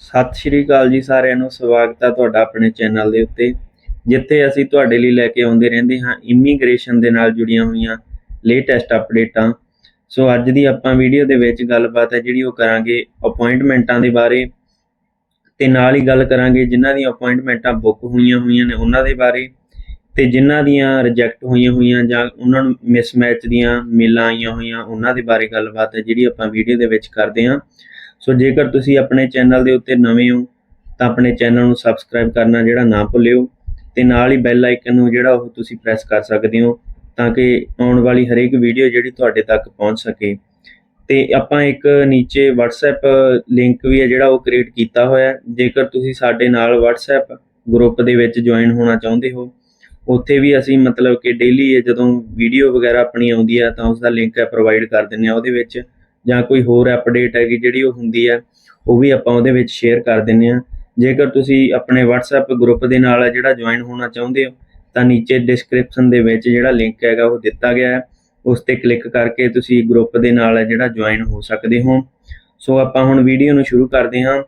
ਸਤਿ ਸ਼੍ਰੀ ਅਕਾਲ ਜੀ ਸਾਰਿਆਂ ਨੂੰ, ਸਵਾਗਤ ਹੈ ਤੁਹਾਡਾ ਆਪਣੇ ਚੈਨਲ ਦੇ ਉੱਤੇ। ਜਿੱਥੇ ਅਸੀਂ ਤੁਹਾਡੇ ਲਈ ਲੈ ਕੇ ਆਉਂਦੇ ਰਹਿੰਦੇ ਹਾਂ ਇਮੀਗ੍ਰੇਸ਼ਨ ਦੇ ਨਾਲ ਜੁੜੀਆਂ ਹੋਈਆਂ ਲੇਟੈਸਟ ਅਪਡੇਟਾਂ ਸੋ ਅੱਜ ਦੀ ਆਪਾਂ ਵੀਡੀਓ ਦੇ ਵਿੱਚ ਗੱਲਬਾਤ ਹੈ ਜਿਹੜੀ ਉਹ ਕਰਾਂਗੇ ਅਪਾਇੰਟਮੈਂਟਾਂ ਦੇ ਬਾਰੇ। ਤੇ ਨਾਲ ਹੀ ਗੱਲ ਕਰਾਂਗੇ ਜਿਨ੍ਹਾਂ ਦੀਆਂ ਅਪਾਇੰਟਮੈਂਟਾਂ ਬੁੱਕ ਹੋਈਆਂ ਹੋਈਆਂ ਨੇ ਉਹਨਾਂ ਦੇ ਬਾਰੇ। ਤੇ ਜਿਨ੍ਹਾਂ ਦੀਆਂ ਰਿਜੈਕਟ ਹੋਈਆਂ ਹੋਈਆਂ ਜਾਂ ਉਹਨਾਂ ਨੂੰ ਮਿਸਮੈਚ ਦੀਆਂ ਮੇਲਾਂ ਆਈਆਂ ਹੋਈਆਂ, ਉਹਨਾਂ ਦੇ ਬਾਰੇ ਗੱਲਬਾਤ ਹੈ ਜਿਹੜੀ ਆਪਾਂ ਵੀਡੀਓ ਦੇ ਵਿੱਚ ਕਰਦੇ ਹਾਂ। ਸੋ ਜੇਕਰ ਤੁਸੀਂ ਆਪਣੇ ਚੈਨਲ ਦੇ ਉੱਤੇ ਨਵੇਂ ਹੋ, ਤਾਂ ਆਪਣੇ ਚੈਨਲ ਨੂੰ ਸਬਸਕ੍ਰਾਈਬ ਕਰਨਾ ਜਿਹੜਾ ਨਾ ਭੁੱਲਿਓ ਤੇ ਨਾਲ ਹੀ ਬੈਲ ਆਈਕਨ ਨੂੰ ਜਿਹੜਾ ਉਹ ਤੁਸੀਂ ਪ੍ਰੈਸ ਕਰ ਸਕਦੇ ਹੋ ਤਾਂ ਕਿ ਆਉਣ ਵਾਲੀ ਹਰੇਕ ਵੀਡੀਓ ਜਿਹੜੀ ਤੁਹਾਡੇ ਤੱਕ ਪਹੁੰਚ ਸਕੇ। ਤੇ ਆਪਾਂ ਇੱਕ ਨੀਚੇ WhatsApp ਲਿੰਕ ਵੀ ਹੈ ਜਿਹੜਾ ਉਹ ਕ੍ਰੀਏਟ ਕੀਤਾ ਹੋਇਆ। ਹੈ ਜੇਕਰ ਤੁਸੀਂ ਸਾਡੇ ਨਾਲ WhatsApp ਗਰੁੱਪ ਦੇ ਵਿੱਚ ਜੁਆਇਨ ਹੋਣਾ ਚਾਹੁੰਦੇ ਹੋ, ਉੱਥੇ ਵੀ ਅਸੀਂ ਮਤਲਬ ਕਿ ਡੇਲੀ ਜਦੋਂ ਵੀਡੀਓ ਵਗੈਰਾ ਆਪਣੀ ਆਉਂਦੀ ਹੈ ਤਾਂ ਉਸ ਦਾ ਲਿੰਕ ਪ੍ਰੋਵਾਈਡ ਕਰ ਦਿੰਦੇ ਆ ਉਹਦੇ ਵਿੱਚ ਜਾਂ ਕੋਈ ਹੋਰ ਅਪਡੇਟ ਹੈਗੀ ਜਿਹੜੀ ਉਹ ਹੁੰਦੀ ਹੈ ਉਹ ਵੀ ਆਪਾਂ ਉਹਦੇ ਵਿੱਚ ਸ਼ੇਅਰ ਕਰ ਦਿੰਦੇ ਆ ਜੇਕਰ ਤੁਸੀਂ ਆਪਣੇ WhatsApp ਗਰੁੱਪ ਦੇ ਨਾਲ ਹੈ ਜਿਹੜਾ ਜੁਆਇਨ ਹੋਣਾ ਚਾਹੁੰਦੇ ਹੋ, ਤਾਂ ਨੀਚੇ ਡਿਸਕ੍ਰਿਪਸ਼ਨ ਦੇ ਵਿੱਚ ਜਿਹੜਾ ਲਿੰਕ ਹੈਗਾ ਉਹ ਦਿੱਤਾ ਗਿਆ ਹੈ। ਉਸ ਤੇ ਕਲਿੱਕ ਕਰਕੇ ਤੁਸੀਂ ਗਰੁੱਪ ਦੇ ਨਾਲ ਹੈ ਜਿਹੜਾ ਜੁਆਇਨ ਹੋ ਸਕਦੇ ਹੋ। ਸੋ ਆਪਾਂ ਹੁਣ ਵੀਡੀਓ ਨੂੰ ਸ਼ੁਰੂ ਕਰਦੇ ਹਾਂ।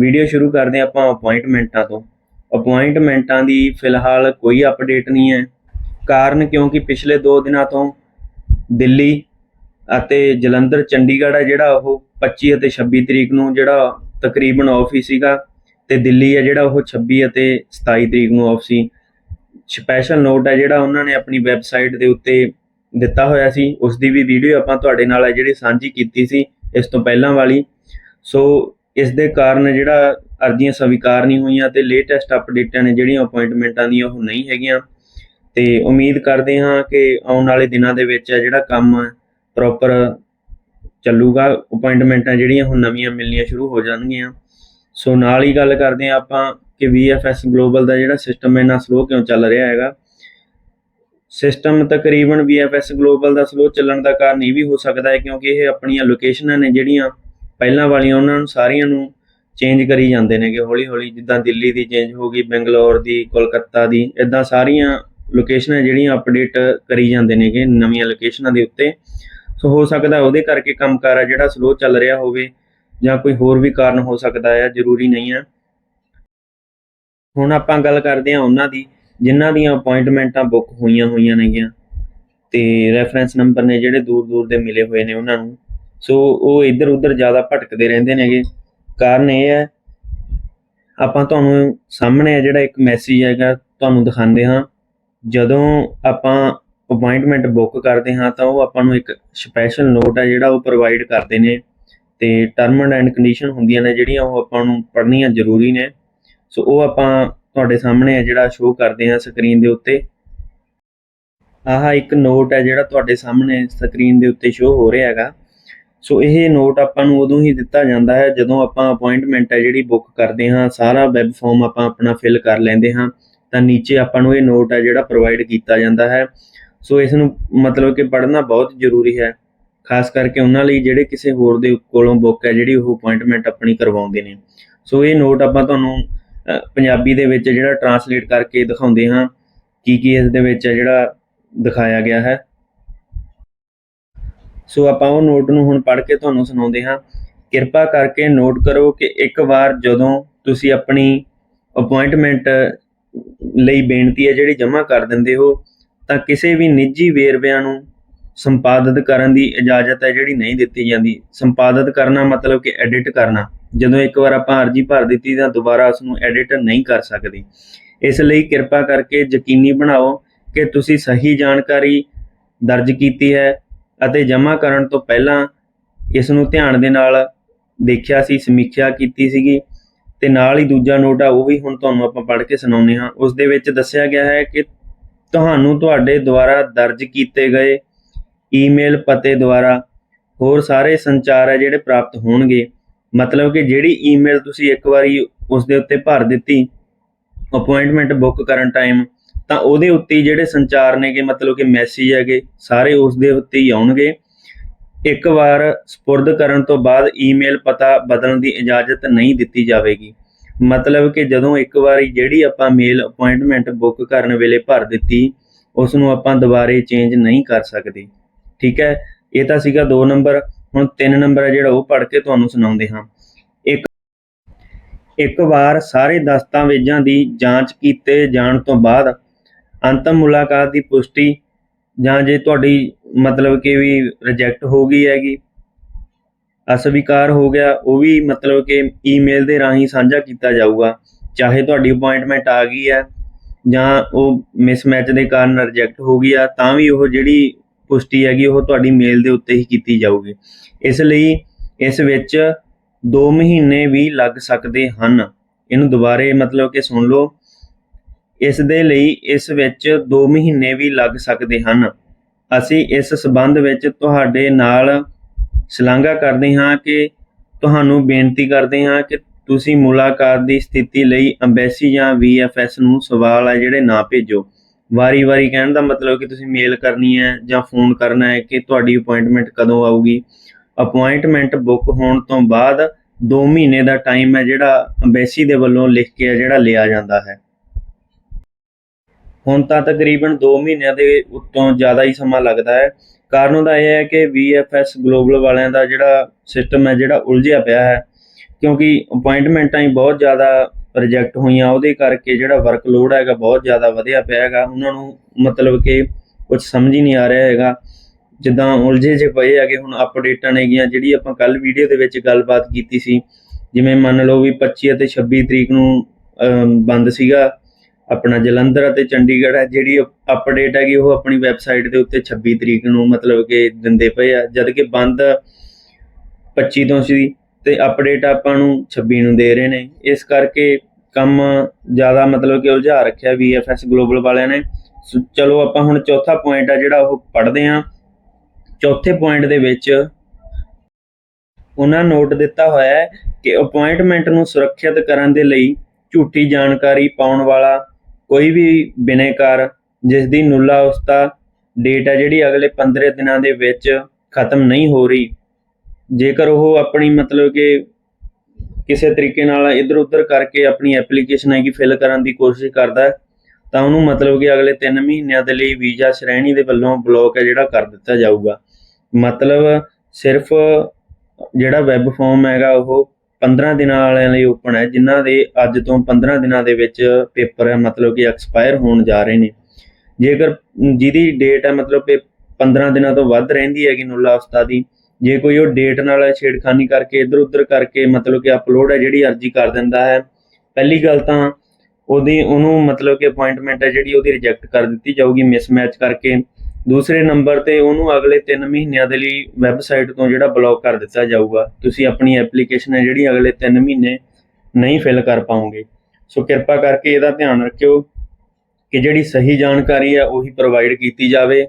ਵੀਡੀਓ ਸ਼ੁਰੂ ਕਰਦੇ ਹਾਂ ਆਪਾਂ ਅਪਾਇੰਟਮੈਂਟਾਂ ਤੋਂ। ਅਪਾਇੰਟਮੈਂਟਾਂ ਦੀ ਫਿਲਹਾਲ ਕੋਈ ਅਪਡੇਟ ਨਹੀਂ ਹੈ। ਕਾਰਨ ਕਿਉਂਕਿ ਪਿਛਲੇ 2 ਦਿਨਾਂ ਤੋਂ ਦਿੱਲੀ ਅਤੇ ਜਲੰਧਰ ਚੰਡੀਗੜ੍ਹ ਹੈ ਜਿਹੜਾ ਉਹ 25 ਅਤੇ 26 ਤਰੀਕ ਨੂੰ ਜਿਹੜਾ ਤਕਰੀਬਨ ਆਫ ਹੀ ਸੀਗਾ ਤੇ ਦਿੱਲੀ ਹੈ ਜਿਹੜਾ ਉਹ 26 ਅਤੇ 27 ਤਰੀਕ ਨੂੰ ਆਫ ਸੀ। ਸਪੈਸ਼ਲ ਨੋਟ ਹੈ ਜਿਹੜਾ ਉਹਨਾਂ ਨੇ ਆਪਣੀ ਵੈਬਸਾਈਟ ਦੇ ਉੱਤੇ ਦਿੱਤਾ ਹੋਇਆ ਸੀ। ਉਸ ਦੀ ਵੀ ਵੀਡੀਓ ਆਪਾਂ ਤੁਹਾਡੇ ਨਾਲ ਹੈ ਜਿਹੜੀ ਸਾਂਝੀ ਕੀਤੀ ਸੀ ਇਸ ਤੋਂ ਪਹਿਲਾਂ ਵਾਲੀ। ਸੋ ਇਸ ਦੇ ਕਾਰਨ ਜਿਹੜਾ ਅਰਜ਼ੀਆਂ ਸਵੀਕਾਰ ਨਹੀਂ ਹੋਈਆਂ ਤੇ ਲੇਟੈਸਟ ਅਪਡੇਟਾਂ ਨੇ ਜਿਹੜੀਆਂ ਅਪਾਇੰਟਮੈਂਟਾਂ ਦੀਆਂ ਉਹ ਨਹੀਂ ਹੈਗੀਆਂ। ਤੇ ਉਮੀਦ ਕਰਦੇ ਹਾਂ ਕਿ ਆਉਣ ਵਾਲੇ ਦਿਨਾਂ ਦੇ ਵਿੱਚ ਹੈ ਜਿਹੜਾ ਕੰਮ ਪ੍ਰੋਪਰ ਚੱਲੂਗਾ ਅਪਾਇੰਟਮੈਂਟਾਂ ਜਿਹੜੀਆਂ ਹੁਣ ਨਵੀਆਂ ਮਿਲਣੀਆਂ ਸ਼ੁਰੂ ਹੋ ਜਾਣਗੀਆਂ। ਸੋ ਨਾਲ ਹੀ ਗੱਲ ਕਰਦੇ ਹਾਂ ਆਪਾਂ ਕਿ VFS ਗਲੋਬਲ ਦਾ ਜਿਹੜਾ ਸਿਸਟਮ ਇੰਨਾ ਸਲੋ ਕਿਉਂ ਚੱਲ ਰਿਹਾ ਹੈਗਾ। ਸਿਸਟਮ ਤਕਰੀਬਨ VFS ਗਲੋਬਲ ਦਾ ਸਲੋ ਚੱਲਣ ਦਾ ਕਾਰਨ ਇਹ ਵੀ ਹੋ ਸਕਦਾ ਹੈ ਕਿਉਂਕਿ ਇਹ ਆਪਣੀਆਂ ਲੋਕੇਸ਼ਨਾਂ ਨੇ ਜਿਹੜੀਆਂ ਪਹਿਲਾਂ ਵਾਲੀਆਂ ਉਹਨਾਂ ਨੂੰ ਸਾਰੀਆਂ ਨੂੰ ਚੇਂਜ ਕਰੀ ਜਾਂਦੇ ਨੇਗੇ। ਹੌਲੀ ਹੌਲੀ ਜਿੱਦਾਂ ਦਿੱਲੀ ਦੀ ਚੇਂਜ ਹੋ ਗਈ, ਬੰਗਲੌਰ ਦੀ, ਕੋਲਕਾਤਾ ਦੀ ਇਦਾਂ ਸਾਰੀਆਂ ਲੋਕੇਸ਼ਨਾਂ ਜਿਹੜੀਆਂ ਅਪਡੇਟ ਕਰੀ ਜਾਂਦੇ ਨੇਗੇ ਨਵੀਆਂ ਲੋਕੇਸ਼ਨਾਂ ਦੇ ਉੱਤੇ। ਸੋ ਹੋ ਸਕਦਾ ਉਹਦੇ ਕਰਕੇ ਕੰਮਕਾਰ ਹੈ ਜਿਹੜਾ ਸਲੋ ਚੱਲ ਰਿਹਾ ਹੋਵੇ ਜਾਂ ਕੋਈ ਹੋਰ ਵੀ ਕਾਰਨ ਹੋ ਸਕਦਾ ਹੈ ਜ਼ਰੂਰੀ ਨਹੀਂ ਹੈ ਹੁਣ ਆਪਾਂ ਗੱਲ ਕਰਦੇ ਹਾਂ ਉਹਨਾਂ ਦੀ, ਜਿਨ੍ਹਾਂ ਦੀਆਂ ਅਪਾਇੰਟਮੈਂਟਾਂ ਬੁੱਕ ਹੋਈਆਂ ਹੋਈਆਂ ਨੇਗੀਆਂ ਤੇ ਰੈਫਰੈਂਸ ਨੰਬਰ ਨੇ ਜਿਹੜੇ ਦੂਰ ਦੂਰ ਦੇ ਮਿਲੇ ਹੋਏ ਨੇ ਉਹਨਾਂ ਨੂੰ। ਸੋ ਉਹ ਇੱਧਰ ਉੱਧਰ ਜ਼ਿਆਦਾ ਭਟਕਦੇ ਰਹਿੰਦੇ ਨੇਗੇ। ਕਾਰਨ ਇਹ ਹੈ, ਆਪਾਂ ਤੁਹਾਨੂੰ ਸਾਹਮਣੇ ਜਿਹੜਾ ਇੱਕ ਮੈਸੇਜ ਹੈਗਾ, ਤੁਹਾਨੂੰ ਦਿਖਾਉਂਦੇ ਹਾਂ। ਜਦੋਂ ਆਪਾਂ ਅਪਾਇੰਟਮੈਂਟ ਬੁੱਕ ਕਰਦੇ ਹਾਂ ਤਾਂ ਉਹ ਆਪਾਂ ਨੂੰ ਇੱਕ ਸਪੈਸ਼ਲ ਨੋਟ ਹੈ ਜਿਹੜਾ ਉਹ ਪ੍ਰੋਵਾਈਡ ਕਰਦੇ ਨੇ ਤੇ ਟਰਮ ਐਂਡ ਕੰਡੀਸ਼ਨ ਹੁੰਦੀਆਂ ਨੇ ਜਿਹੜੀਆਂ ਉਹ ਆਪਾਂ ਨੂੰ ਪੜ੍ਹਨੀਆਂ ਜ਼ਰੂਰੀ ਨੇ। ਸੋ ਉਹ ਆਪਾਂ ਤੁਹਾਡੇ ਸਾਹਮਣੇ ਹੈ ਜਿਹੜਾ ਸ਼ੋਅ ਕਰਦੇ ਹਾਂ ਸਕਰੀਨ ਦੇ ਉੱਤੇ। ਆਹ ਇੱਕ ਨੋਟ ਹੈ ਜਿਹੜਾ ਤੁਹਾਡੇ ਸਾਹਮਣੇ ਸਕਰੀਨ ਦੇ ਉੱਤੇ ਸ਼ੋਅ ਹੋ ਰਿਹਾ ਹੈਗਾ। ਸੋ ਇਹ ਨੋਟ ਆਪਾਂ ਨੂੰ ਉਦੋਂ ਹੀ ਦਿੱਤਾ ਜਾਂਦਾ ਹੈ ਜਦੋਂ ਆਪਾਂ ਅਪਾਇੰਟਮੈਂਟ ਹੈ ਜਿਹੜੀ ਬੁੱਕ ਕਰਦੇ ਹਾਂ, ਸਾਰਾ ਵੈਬ ਫਾਰਮ ਆਪਾਂ ਆਪਣਾ ਫਿਲ ਕਰ ਲੈਂਦੇ ਹਾਂ, ਤਾਂ ਨੀਚੇ ਆਪਾਂ ਨੂੰ ਇਹ ਨੋਟ ਹੈ ਜਿਹੜਾ ਪ੍ਰੋਵਾਈਡ ਕੀਤਾ ਜਾਂਦਾ ਹੈ। ਸੋ ਇਸ ਨੂੰ ਮਤਲਬ ਕਿ ਪੜ੍ਹਨਾ ਬਹੁਤ ਜ਼ਰੂਰੀ ਹੈ, ਖਾਸ ਕਰਕੇ ਉਹਨਾਂ ਲਈ ਜਿਹੜੇ ਕਿਸੇ ਹੋਰ ਦੇ ਕੋਲੋਂ ਬੁੱਕ ਹੈ ਜਿਹੜੀ ਉਹ ਅਪਾਇੰਟਮੈਂਟ ਆਪਣੀ ਕਰਵਾਉਂਦੇ ਨੇ। ਸੋ ਇਹ ਨੋਟ ਆਪਾਂ ਤੁਹਾਨੂੰ ਪੰਜਾਬੀ ਦੇ ਵਿੱਚ ਜਿਹੜਾ ਟਰਾਂਸਲੇਟ ਕਰਕੇ ਦਿਖਾਉਂਦੇ ਹਾਂ ਕੀ ਕੀ ਇਸ ਦੇ ਵਿੱਚ ਜਿਹੜਾ ਦਿਖਾਇਆ ਗਿਆ ਹੈ। ਸੋ ਆਪਾਂ ਉਹ ਨੋਟ ਨੂੰ ਹੁਣ ਪੜ੍ਹ ਕੇ ਤੁਹਾਨੂੰ ਸੁਣਾਉਂਦੇ ਹਾਂ। ਕਿਰਪਾ ਕਰਕੇ ਨੋਟ ਕਰੋ ਕਿ ਇੱਕ ਵਾਰ ਜਦੋਂ ਤੁਸੀਂ ਆਪਣੀ ਅਪਾਇੰਟਮੈਂਟ ਲਈ ਬੇਨਤੀ ਹੈ ਜਿਹੜੀ ਜਮ੍ਹਾਂ ਕਰ ਦਿੰਦੇ ਹੋ ਤਾਂ ਕਿਸੇ ਵੀ ਨਿੱਜੀ ਵੇਰਵਿਆਂ ਨੂੰ ਸੰਪਾਦਿਤ ਕਰਨ ਦੀ ਇਜਾਜ਼ਤ ਹੈ ਜਿਹੜੀ ਨਹੀਂ ਦਿੱਤੀ ਜਾਂਦੀ। ਸੰਪਾਦਿਤ ਕਰਨਾ ਮਤਲਬ ਕਿ ਐਡਿਟ ਕਰਨਾ। ਜਦੋਂ ਇੱਕ ਵਾਰ ਆਪਾਂ ਅਰਜ਼ੀ ਭਰ ਦਿੱਤੀ ਤਾਂ ਦੁਬਾਰਾ ਉਸ ਨੂੰ ਐਡਿਟ ਨਹੀਂ ਕਰ ਸਕਦੇ। ਇਸ ਲਈ ਕਿਰਪਾ ਕਰਕੇ ਯਕੀਨੀ ਬਣਾਓ ਕਿ ਤੁਸੀਂ ਸਹੀ ਜਾਣਕਾਰੀ ਦਰਜ ਕੀਤੀ ਹੈ ਅਤੇ ਜਮ੍ਹਾਂ ਕਰਨ ਤੋਂ ਪਹਿਲਾਂ ਇਸ ਨੂੰ ਧਿਆਨ ਦੇ ਨਾਲ ਦੇਖਿਆ ਸੀ, ਸਮੀਖਿਆ ਕੀਤੀ ਸੀਗੀ ਤੇ ਨਾਲ ਹੀ ਦੂਜਾ ਨੋਟ ਆ, ਉਹ ਵੀ ਹੁਣ ਤੁਹਾਨੂੰ ਆਪਾਂ ਪੜ੍ਹ ਕੇ ਸੁਣਾਉਂਦੇ ਹਾਂ। ਉਸ ਦੇ ਵਿੱਚ ਦੱਸਿਆ ਗਿਆ ਹੈ ਕਿ ਤੁਹਾਨੂੰ ਤੁਹਾਡੇ ਦੁਆਰਾ ਦਰਜ ਕੀਤੇ ਗਏ ਈਮੇਲ ਪਤੇ ਦੁਆਰਾ ਹੋਰ ਸਾਰੇ ਸੰਚਾਰ ਹੈ ਜਿਹੜੇ ਪ੍ਰਾਪਤ ਹੋਣਗੇ। ਮਤਲਬ ਕਿ ਜਿਹੜੀ ਈਮੇਲ ਤੁਸੀਂ ਇੱਕ ਵਾਰੀ ਉਸ ਦੇ ਉੱਤੇ ਭਰ ਦਿੱਤੀ ਅਪਾਇੰਟਮੈਂਟ ਬੁੱਕ ਕਰਨ ਟਾਈਮ ਤਾਂ ਉਹਦੇ ਉੱਤੇ ਜਿਹੜੇ ਸੰਚਾਰ ਨੇਗੇ, ਮਤਲਬ ਕਿ ਮੈਸੇਜ ਹੈਗੇ, ਸਾਰੇ ਉਸ ਦੇ ਉੱਤੇ ਹੀ ਆਉਣਗੇ। ਇੱਕ ਵਾਰ ਸਪੁਰਦ ਕਰਨ ਤੋਂ ਬਾਅਦ ਈਮੇਲ ਪਤਾ ਬਦਲਣ ਦੀ ਇਜਾਜ਼ਤ ਨਹੀਂ ਦਿੱਤੀ ਜਾਵੇਗੀ। ਮਤਲਬ ਕਿ ਜਦੋਂ ਇੱਕ ਵਾਰੀ ਜਿਹੜੀ ਆਪਾਂ ਮੇਲ ਅਪਾਇੰਟਮੈਂਟ ਬੁੱਕ ਕਰਨ ਵੇਲੇ ਭਰ ਦਿੱਤੀ ਉਸ ਨੂੰ ਆਪਾਂ ਦੁਬਾਰੇ ਚੇਂਜ ਨਹੀਂ ਕਰ ਸਕਦੇ। ਠੀਕ ਹੈ? ਇਹ ਤਾਂ ਸੀਗਾ 2 ਨੰਬਰ। ਹੁਣ 3 ਨੰਬਰ ਹੈ ਜਿਹੜਾ ਉਹ ਪੜ੍ਹ ਕੇ ਤੁਹਾਨੂੰ ਸੁਣਾਉਂਦੇ ਹਾਂ। ਇੱਕ ਇੱਕ ਵਾਰ ਸਾਰੇ ਦਸਤਾਵੇਜ਼ਾਂ ਦੀ ਜਾਂਚ ਕੀਤੇ ਜਾਣ ਤੋਂ ਬਾਅਦ ਅੰਤਮ ਮੁਲਾਕਾਤ ਦੀ ਪੁਸ਼ਟੀ ਜਾਂ ਜੇ ਤੁਹਾਡੀ ਮਤਲਬ ਕਿ ਵੀ ਰਿਜੈਕਟ ਹੋ ਗਈ ਹੈਗੀ ਅਸਵੀਕਾਰ ਹੋ ਗਿਆ, ਉਹ ਵੀ ਮਤਲਬ ਕਿ ਈਮੇਲ ਦੇ ਰਾਹੀਂ ਸਾਂਝਾ ਕੀਤਾ ਜਾਊਗਾ। ਚਾਹੇ ਤੁਹਾਡੀ ਅਪਾਇੰਟਮੈਂਟ ਆ ਗਈ ਹੈ ਜਾਂ ਉਹ ਮਿਸਮੈਚ ਦੇ ਕਾਰਨ ਰਿਜੈਕਟ ਹੋ ਗਈ ਆ, ਤਾਂ ਵੀ ਉਹ ਜਿਹੜੀ ਪੁਸ਼ਟੀ ਹੈਗੀ, ਉਹ ਤੁਹਾਡੀ ਮੇਲ ਦੇ ਉੱਤੇ ਹੀ ਕੀਤੀ ਜਾਊਗੀ। ਇਸ ਲਈ ਇਸ ਵਿੱਚ 2 ਮਹੀਨੇ ਵੀ ਲੱਗ ਸਕਦੇ ਹਨ। ਇਹਨੂੰ ਦੁਬਾਰੇ ਮਤਲਬ ਕਿ ਸੁਣ ਲਓ। ਇਸ ਦੇ ਲਈ ਇਸ ਵਿੱਚ 2 ਮਹੀਨੇ ਵੀ ਲੱਗ ਸਕਦੇ ਹਨ। ਅਸੀਂ ਇਸ ਸਬੰਧ ਵਿੱਚ ਤੁਹਾਡੇ ਨਾਲ ਸ਼ਲਾਘਾ ਕਰਦੇ ਹਾਂ ਕਿ ਤੁਹਾਨੂੰ ਬੇਨਤੀ ਕਰਦੇ ਹਾਂ ਕਿ ਤੁਸੀਂ ਮੁਲਾਕਾਤ ਦੀ ਸਥਿਤੀ ਲਈ ਅੰਬੈਸੀ ਜਾਂ VFS ਨੂੰ ਸਵਾਲ ਹੈ ਜਿਹੜੇ ਨਾ ਭੇਜੋ। ਵਾਰੀ-ਵਾਰੀ ਕਹਿਣ ਦਾ ਮਤਲਬ ਕਿ ਤੁਸੀਂ ਮੇਲ ਕਰਨੀ ਹੈ ਜਾਂ ਫੋਨ ਕਰਨਾ ਹੈ ਕਿ ਤੁਹਾਡੀ ਅਪਾਇੰਟਮੈਂਟ ਕਦੋਂ ਆਊਗੀ। ਅਪਾਇੰਟਮੈਂਟ ਬੁੱਕ ਹੋਣ ਤੋਂ ਬਾਅਦ 2 ਮਹੀਨੇ ਦਾ ਟਾਈਮ ਹੈ ਜਿਹੜਾ ਅੰਬੈਸੀ ਦੇ ਵੱਲੋਂ ਲਿਖ ਕੇ ਹੈ ਜਿਹੜਾ ਲਿਆ ਜਾਂਦਾ ਹੈ। ਹੁਣ ਤਾਂ ਤਕਰੀਬਨ 2 ਮਹੀਨਿਆਂ ਦੇ ਉੱਤੋਂ ਜ਼ਿਆਦਾ ਹੀ ਸਮਾਂ ਲੱਗਦਾ ਹੈ। ਕਾਰਨ ਉਹਦਾ ਇਹ ਹੈ ਕਿ VFS ਗਲੋਬਲ ਵਾਲਿਆਂ ਦਾ ਜਿਹੜਾ ਸਿਸਟਮ ਹੈ, ਜਿਹੜਾ ਉਲਝਿਆ ਪਿਆ ਹੈ, ਕਿਉਂਕਿ ਅਪਾਇੰਟਮੈਂਟਾਂ ਹੀ ਬਹੁਤ ਜ਼ਿਆਦਾ ਰਿਜੈਕਟ ਹੋਈਆਂ, ਉਹਦੇ ਕਰਕੇ ਜਿਹੜਾ ਵਰਕਲੋਡ ਹੈਗਾ ਬਹੁਤ ਜ਼ਿਆਦਾ ਵਧਿਆ ਪਿਆ ਹੈਗਾ। ਉਹਨਾਂ ਨੂੰ ਮਤਲਬ ਕਿ ਕੁਝ ਸਮਝ ਹੀ ਨਹੀਂ ਆ ਰਿਹਾ ਹੈਗਾ। ਜਿੱਦਾਂ ਉਲਝੇ ਜੇ ਪਏ ਹੈਗੇ, ਹੁਣ ਅਪਡੇਟਾਂ ਨੇਗੀਆਂ, ਜਿਹੜੀ ਆਪਾਂ ਕੱਲ ਵੀਡੀਓ ਦੇ ਵਿੱਚ ਗੱਲਬਾਤ ਕੀਤੀ ਸੀ, ਜਿਵੇਂ ਮੰਨ ਲਓ ਵੀ 25 ਅਤੇ 26 ਤਰੀਕ ਨੂੰ ਬੰਦ ਸੀਗਾ ਆਪਣਾ ਜਲੰਧਰ ਅਤੇ ਚੰਡੀਗੜ੍ਹ ਹੈ, ਜਿਹੜੀ ਅਪਡੇਟ ਹੈਗੀ, ਉਹ ਆਪਣੀ ਵੈਬਸਾਈਟ ਦੇ ਉੱਤੇ 26 ਤਰੀਕ ਨੂੰ ਮਤਲਬ ਕਿ ਦਿੰਦੇ ਪਏ ਆ, ਜਦ ਕਿ ਬੰਦ 25 ਤੋਂ ਸੀ ਤੇ ਅਪਡੇਟ ਆਪਾਂ ਨੂੰ 26 ਨੂੰ ਦੇ ਰਹੇ ਨੇ। ਇਸ ਕਰਕੇ ਕੰਮ ਜ਼ਿਆਦਾ ਮਤਲਬ ਕਿ ਉਲਝਾ ਰੱਖਿਆ VFS ਗਲੋਬਲ ਵਾਲਿਆਂ ਨੇ। ਚਲੋ ਆਪਾਂ ਹੁਣ ਚੌਥਾ ਪੁਆਇੰਟ ਆ, ਜਿਹੜਾ ਉਹ ਪੜ੍ਹਦੇ ਹਾਂ। ਚੌਥੇ ਪੁਆਇੰਟ ਦੇ ਵਿੱਚ ਉਹਨਾਂ ਨੋਟ ਦਿੱਤਾ ਹੋਇਆ ਹੈ ਕਿ ਅਪਾਇੰਟਮੈਂਟ ਨੂੰ ਸੁਰੱਖਿਅਤ ਕਰਨ ਦੇ ਲਈ ਝੂਠੀ ਜਾਣਕਾਰੀ ਪਾਉਣ ਵਾਲਾ ਕੋਈ ਵੀ ਬਿਨੇਕਾਰ ਜਿਸ ਦੀ ਨੁੱਲਾ ਅਵਸਥਾ ਡੇਟ ਹੈ ਜਿਹੜੀ ਅਗਲੇ 15 ਦਿਨਾਂ ਦੇ ਵਿੱਚ ਖਤਮ ਨਹੀਂ ਹੋ ਰਹੀ। ਜੇਕਰ ਉਹ ਆਪਣੀ ਮਤਲਬ ਕਿ ਕਿਸੇ ਤਰੀਕੇ ਨਾਲ ਇਧਰ ਉਧਰ ਕਰਕੇ ਆਪਣੀ ਐਪਲੀਕੇਸ਼ਨ ਹੈਗੀ ਫਿਲ ਕਰਨ ਦੀ ਕੋਸ਼ਿਸ਼ ਕਰਦਾ ਤਾਂ ਉਹਨੂੰ ਮਤਲਬ ਕਿ ਅਗਲੇ 3 ਮਹੀਨਿਆਂ ਦੇ ਲਈ ਵੀਜ਼ਾ ਸ਼੍ਰੇਣੀ ਦੇ ਵੱਲੋਂ ਬਲੌਕ ਹੈ ਜਿਹੜਾ ਕਰ ਦਿੱਤਾ ਜਾਊਗਾ। ਮਤਲਬ ਸਿਰਫ ਜਿਹੜਾ ਵੈਬ ਫਾਰਮ ਹੈਗਾ ਉਹ 15 ਦਿਨਾਂ ਵਾਲਿਆਂ ਲਈ ਓਪਨ ਹੈ, ਜਿਨ੍ਹਾਂ ਦੇ ਅੱਜ ਤੋਂ 15 ਦਿਨਾਂ ਦੇ ਵਿੱਚ ਪੇਪਰ ਹੈ, ਮਤਲਬ ਕਿ ਐਕਸਪਾਇਰ ਹੋਣ ਜਾ ਰਹੇ ਨੇ। ਜੇਕਰ ਜਿਹਦੀ ਡੇਟ ਹੈ, ਮਤਲਬ ਕਿ 15 ਦਿਨਾਂ ਤੋਂ ਵੱਧ ਰਹਿੰਦੀ ਹੈਗੀ ਨੁੱਲਾ ਅਵਸਥਾ ਦੀ, ਜੇ ਕੋਈ ਉਹ ਡੇਟ ਨਾਲ ਛੇੜਖਾਨੀ ਕਰਕੇ ਇਧਰ ਉਧਰ ਕਰਕੇ ਮਤਲਬ ਕਿ ਅਪਲੋਡ ਹੈ, ਜਿਹੜੀ ਅਰਜ਼ੀ ਕਰ ਦਿੰਦਾ ਹੈ, ਪਹਿਲੀ ਗੱਲ ਤਾਂ ਉਹਦੀ, ਉਹਨੂੰ ਮਤਲਬ ਕਿ ਅਪਾਇੰਟਮੈਂਟ ਹੈ, ਜਿਹੜੀ ਉਹਦੀ ਰਿਜੈਕਟ ਕਰ ਦਿੱਤੀ ਜਾਊਗੀ ਮਿਸਮੈਚ ਕਰਕੇ। ਦੂਸਰੇ ਨੰਬਰ ਤੇ ਉਹਨੂੰ ਅਗਲੇ 3 ਮਹੀਨਿਆਂ ਦੇ ਲਈ ਵੈਬਸਾਈਟ ਤੋਂ ਜਿਹੜਾ ਬਲੌਕ ਕਰ ਦਿੱਤਾ ਜਾਊਗਾ, ਤੁਸੀਂ ਆਪਣੀ ਐਪਲੀਕੇਸ਼ਨ ਹੈ ਜਿਹੜੀ ਅਗਲੇ 3 ਮਹੀਨੇ ਨਹੀਂ ਫਿਲ ਕਰ ਪਾਉਂਗੇ ਸੋ ਕਿਰਪਾ ਕਰਕੇ ਇਹਦਾ ਧਿਆਨ ਰੱਖਿਓ ਕਿ ਜਿਹੜੀ ਸਹੀ ਜਾਣਕਾਰੀ ਹੈ ਉਹੀ ਪ੍ਰੋਵਾਈਡ ਕੀਤੀ ਜਾਵੇ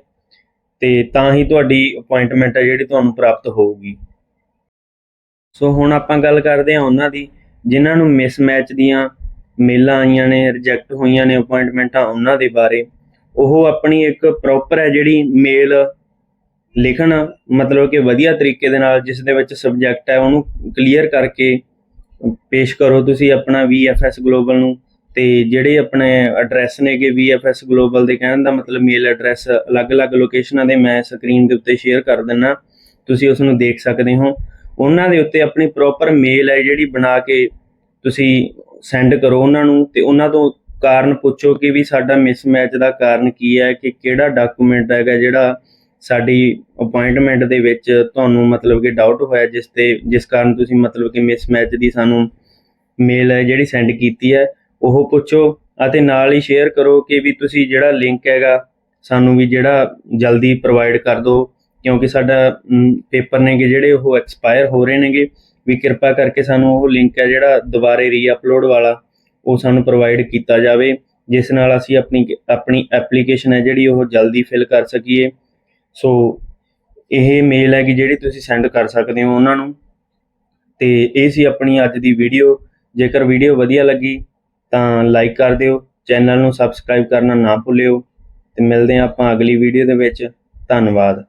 ਤੇ ਤਾਂ ਹੀ ਤੁਹਾਡੀ ਅਪਾਇੰਟਮੈਂਟ ਹੈ ਜਿਹੜੀ ਤੁਹਾਨੂੰ ਪ੍ਰਾਪਤ ਹੋਊਗੀ। ਸੋ ਹੁਣ ਆਪਾਂ ਗੱਲ ਕਰਦੇ ਹਾਂ ਉਹਨਾਂ ਦੀ, ਜਿਨ੍ਹਾਂ ਨੂੰ ਮਿਸਮੈਚ ਦੀਆਂ ਮੇਲਾਂ ਆਈਆਂ ਨੇ ਰਿਜੈਕਟ ਹੋਈਆਂ ਨੇ ਅਪਾਇੰਟਮੈਂਟਾਂ ਉਹਨਾਂ ਦੇ ਬਾਰੇ। ਉਹ ਆਪਣੀ ਇੱਕ ਪ੍ਰੋਪਰ ਹੈ ਜਿਹੜੀ ਮੇਲ ਲਿਖਣ, ਮਤਲਬ ਕਿ ਵਧੀਆ ਤਰੀਕੇ ਦੇ ਨਾਲ ਜਿਸ ਦੇ ਵਿੱਚ ਸਬਜੈਕਟ ਹੈ, ਉਹਨੂੰ ਕਲੀਅਰ ਕਰਕੇ ਪੇਸ਼ ਕਰੋ ਤੁਸੀਂ ਆਪਣਾ VFS ਗਲੋਬਲ ਨੂੰ ਤੇ ਜਿਹੜੇ ਆਪਣੇ ਐਡਰੈਸ ਨੇਗੇ VFS ਗਲੋਬਲ ਦੇ ਕਹਿਣ ਦਾ ਮਤਲਬ ਮੇਲ ਐਡਰੈਸ ਅਲੱਗ-ਅਲੱਗ ਲੋਕੇਸ਼ਨਾਂ ਦੇ ਮੈਂ ਸਕਰੀਨ ਦੇ ਉੱਤੇ ਸ਼ੇਅਰ ਕਰ ਦਿੰਨਾ, ਤੁਸੀਂ ਉਸ ਨੂੰ ਦੇਖ ਸਕਦੇ ਹੋ। ਉਹਨਾਂ ਦੇ ਉੱਤੇ ਆਪਣੀ ਪ੍ਰੋਪਰ ਮੇਲ ਹੈ ਜਿਹੜੀ ਬਣਾ ਕੇ ਤੁਸੀਂ ਸੈਂਡ ਕਰੋ ਉਹਨਾਂ ਨੂੰ ਤੇ ਉਹਨਾਂ ਤੋਂ ਕਾਰਨ ਪੁੱਛੋ ਕਿ ਵੀ ਸਾਡਾ ਮਿਸਮੈਚ ਦਾ ਕਾਰਨ ਕੀ ਹੈ ਕਿ ਕਿਹੜਾ ਡਾਕੂਮੈਂਟ ਹੈਗਾ ਜਿਹੜਾ ਸਾਡੀ ਅਪਾਇੰਟਮੈਂਟ ਦੇ ਵਿੱਚ ਤੁਹਾਨੂੰ ਮਤਲਬ ਕਿ ਡਾਊਟ ਹੋਇਆ ਜਿਸ ਤੇ, ਜਿਸ ਕਾਰਨ ਤੁਸੀਂ ਮਤਲਬ ਕਿ ਮਿਸਮੈਚ ਦੀ ਸਾਨੂੰ ਮੇਲ ਹੈ ਜਿਹੜੀ ਸੈਂਡ ਕੀਤੀ ਹੈ, ਉਹ ਪੁੱਛੋ ਅਤੇ ਨਾਲ ਹੀ ਸ਼ੇਅਰ ਕਰੋ ਕਿ ਵੀ ਤੁਸੀਂ ਜਿਹੜਾ ਲਿੰਕ ਹੈਗਾ ਸਾਨੂੰ ਵੀ ਜਿਹੜਾ ਜਲਦੀ ਪ੍ਰੋਵਾਈਡ ਕਰ ਦਿਓ, ਕਿਉਂਕਿ ਸਾਡਾ ਪੇਪਰ ਨੇਗੇ ਜਿਹੜੇ ਉਹ ਐਕਸਪਾਇਰ ਹੋ ਰਹੇ ਨੇਗੇ, ਵੀ ਕਿਰਪਾ ਕਰਕੇ ਸਾਨੂੰ ਉਹ ਲਿੰਕ ਹੈ ਜਿਹੜਾ ਦੁਬਾਰੇ ਰੀਅਪਲੋਡ ਵਾਲਾ ਉਹ ਸਾਨੂੰ ਪ੍ਰੋਵਾਈਡ ਕੀਤਾ ਜਾਵੇ, ਜਿਸ ਨਾਲ ਅਸੀਂ ਆਪਣੀ ਆਪਣੀ ਐਪਲੀਕੇਸ਼ਨ ਹੈ ਜਿਹੜੀ ਉਹ ਜਲਦੀ ਫਿਲ ਕਰ ਸਕੀਏ। ਸੋ ਇਹ ਮੇਲ ਹੈ ਕਿ ਜਿਹੜੀ ਤੁਸੀਂ ਸੈਂਡ ਕਰ ਸਕਦੇ ਹੋ ਉਹਨਾਂ ਨੂੰ। ਤੇ ਇਹ ਸੀ ਆਪਣੀ ਅੱਜ ਦੀ ਵੀਡੀਓ ਜੇਕਰ ਵੀਡੀਓ ਵਧੀਆ ਲੱਗੀ, ਤਾਂ ਲਾਈਕ ਕਰ ਦਿਓ। ਚੈਨਲ ਨੂੰ ਸਬਸਕ੍ਰਾਈਬ ਕਰਨਾ ਨਾ ਭੁੱਲਿਓ। ਤੇ ਮਿਲਦੇ ਹਾਂ ਆਪਾਂ ਅਗਲੀ ਵੀਡੀਓ ਦੇ ਵਿੱਚ। ਧੰਨਵਾਦ।